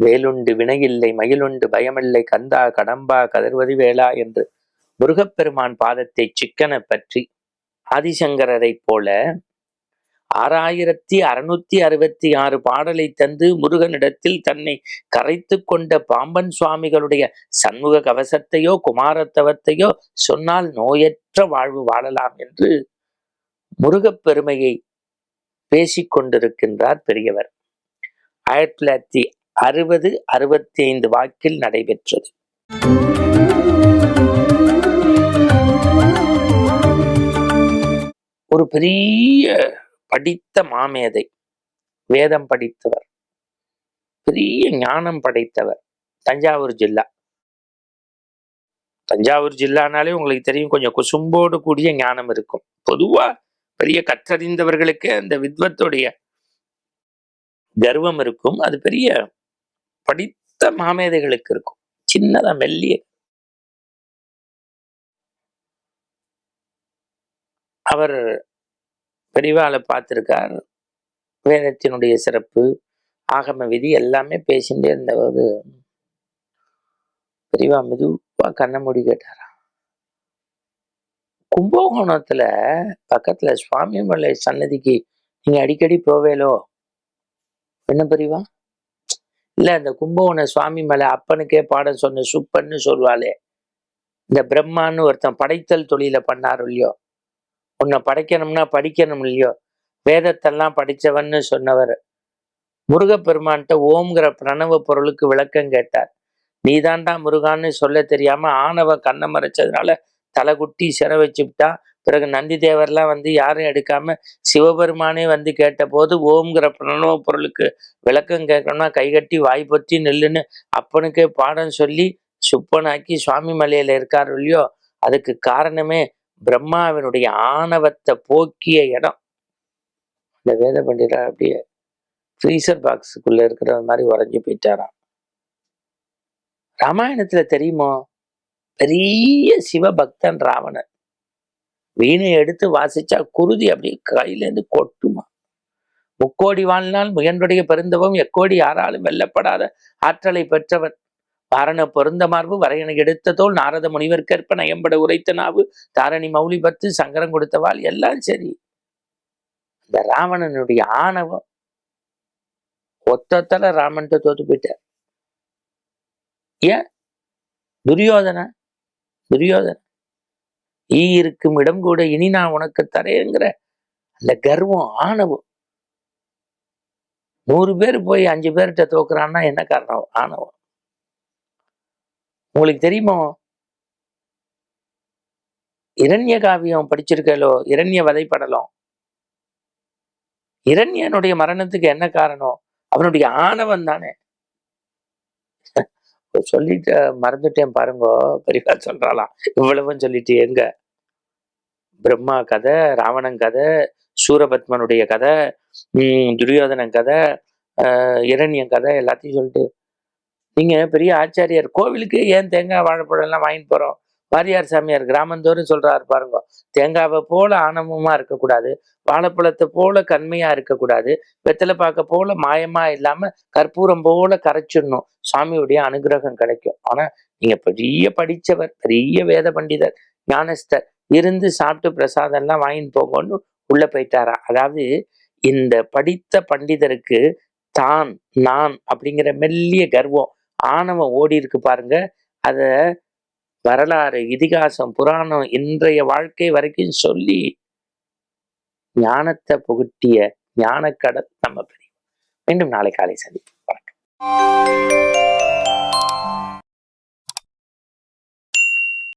வேலுண்டு வினையில்லை மயிலுண்டு பயமில்லை கந்தா கடம்பா கதர்வதி வேளா என்று. முருகப்பெருமான் பாதத்தை சிக்கன பற்றி ஆதிசங்கரரைப் போல ஆறாயிரத்தி அறுநூத்தி அறுபத்தி ஆறு பாடலை தந்து முருகனிடத்தில் தன்னை கரைத்து கொண்ட பாம்பன் சுவாமிகளுடைய சண்முக கவசத்தையோ குமாரத்தவத்தையோ சொன்னால் நோயற்ற வாழ்வு வாழலாம் என்று முருகப் பெருமையை பேசிக் கொண்டிருக்கின்றார் பெரியவர். ஆயிரத்தி தொள்ளாயிரத்தி அறுபது அறுபத்தி ஐந்து வாக்கில் நடைபெற்றது. ஒரு பெரிய படித்த மாமேதை வேதம் படித்தவர் பெரிய ஞானம் படைத்தவர் தஞ்சாவூர் ஜில்லா. தஞ்சாவூர் ஜில்லானாலே உங்களுக்கு தெரியும் கொஞ்சம் குசும்போடு கூடிய ஞானம் இருக்கும். பொதுவா பெரிய கற்றறிந்தவர்களுக்கு அந்த வித்வத்துடைய கர்வம் இருக்கும். அது பெரிய படித்த மாமேதைகளுக்கு இருக்கும். சின்னதா மெல்லிய. அவர் பெரிவாளை பார்த்துருக்கார். வேதத்தினுடைய சிறப்பு ஆகம விதி எல்லாமே பேசிட்டே இருந்தபோது பெரியவா மெதுவாக கண்ணை மூடி கேட்டாரா. கும்பகோணத்துல பக்கத்துல சுவாமி மலை சன்னதிக்கு நீங்க அடிக்கடி போவேலோ? என்ன பெரியவா இல்ல அந்த கும்பகோண சுவாமி மேலே அப்பனுக்கே பாடம் சொன்ன சுப்பன்னு சொல்லுவாளே இந்த பிரம்மான்னு ஒருத்தன் படைத்தல் தொழில பண்ணாரு இல்லையோ? உன்னை படைக்கணும்னா படிக்கணும் இல்லையோ? வேதத்தெல்லாம் படித்தவன்னு சொன்னவர். முருகப்பெருமான்கிட்ட ஓம்ங்கிற பிரணவ பொருளுக்கு விளக்கம் கேட்டார். நீதாண்டா முருகான்னு சொல்ல தெரியாம ஆணவ கண்ணை மறைச்சதுனால தலைகுட்டி சிற வச்சுக்கிட்டா பிறகு நந்தி தேவர்லாம் வந்து யாரும் எடுக்காம சிவபெருமானே வந்து கேட்டபோது ஓம்ங்கிற பிரணவ பொருளுக்கு விளக்கம் கேட்கணும்னா கைகட்டி வாய் பொத்தி நெல்லுன்னு அப்பனுக்கே பாடம் சொல்லி சுப்பனாக்கி சுவாமி மலையில இருக்காரு இல்லையோ அதுக்கு காரணமே பிரம்மாவினுடைய ஆணவத்தை போக்கிய இடம். இந்த வேத பண்டிதர் அப்படியே ஃப்ரீசர் பாக்ஸுக்குள்ள இருக்கிற மாதிரி உறைஞ்சு போயிட்டாராம். ராமாயணத்துல தெரியுமோ? பெரிய சிவபக்தன் ராவணன். வீணை எடுத்து வாசிச்சா குருதி அப்படியே கையிலேருந்து கொட்டுமா? முக்கோடி வாழ்நாள் முயன்றுடைய பெருந்தவம் எக்கோடி யாராலும் வெல்லப்படாத ஆற்றலை பெற்றவன் வாரண பொருந்த மார்பு வரையனை எடுத்த தோல் நாரத முனிவர்க்கற்ப நயம்பட உரைத்த நாவு தாரணி மௌலி பத்து சங்கரம் கொடுத்தவாள் எல்லாம் சரி. இந்த ராவணனுடைய ஆணவம். ஒத்தத்தில் ராமன்ட்டு தோத்து போயிட்டார். ஏன்? துரியோதன? துரியோதன. ஈ இருக்கும் இடம் கூட இனி நான் உனக்கு தரேங்கிற அந்த கர்வம் ஆணவம். நூறு பேர் போய் அஞ்சு பேர்கிட்ட தோக்குறான்னா என்ன காரணம்? ஆணவம். உங்களுக்கு தெரியுமோ? இரண்ய காவியம் படிச்சிருக்கலோ? இரண்ய வதைப்படலாம். இரண்யனுடைய மரணத்துக்கு என்ன காரணம்? அவனுடைய ஆணவம் தானே. சொல்லிட்டு மறந்துட்டேன் பாருங்க. பெரியவா சொல்றாளாம் இவ்வளவும் சொல்லிட்டு எங்க? பிரம்மா கதை ராவணன் கதை சூரபத்மனுடைய கதை உம் துரியோதனன் கதை ஆஹ் இரண்யன் கதை எல்லாத்தையும் சொல்லிட்டு. நீங்க பெரிய ஆச்சாரியார். கோவிலுக்கு ஏன் தேங்காய் வாழைப்பழம் எல்லாம் வாங்கிட்டு போறோம்? வாரியார் சாமியார் கிராமந்தோறும் சொல்றாரு பாருங்க. தேங்காவை போல ஆணவமா இருக்கக்கூடாது. வாழைப்பழத்தை போல கண்மையா இருக்கக்கூடாது. வெத்தலை பார்க்க போல மாயமா இல்லாம கற்பூரம் போல கரைச்சிடணும். சாமியுடைய அனுகிரகம் கிடைக்கும். ஆனா நீங்க பெரிய படிச்சவர் பெரிய வேத பண்டிதர் ஞானஸ்தர் இருந்து சாப்பிட்டு பிரசாதம் எல்லாம் வாங்கிட்டு போங்கன்னு உள்ள போயிட்டாரா? அதாவது இந்த படித்த பண்டிதருக்கு தான் நான் அப்படிங்கிற மெல்லிய கர்வம் ஆணவம் ஓடி இருக்கு பாருங்க. அதை வரலாறு இதிகாசம் புராணம் இன்றைய வாழ்க்கை வரைக்கும் சொல்லி ஞானத்தை புகட்டிய ஞானக்கடல் நம்ம பெரிய மீண்டும் நாளை காலை சந்திப்போம். வணக்கம்.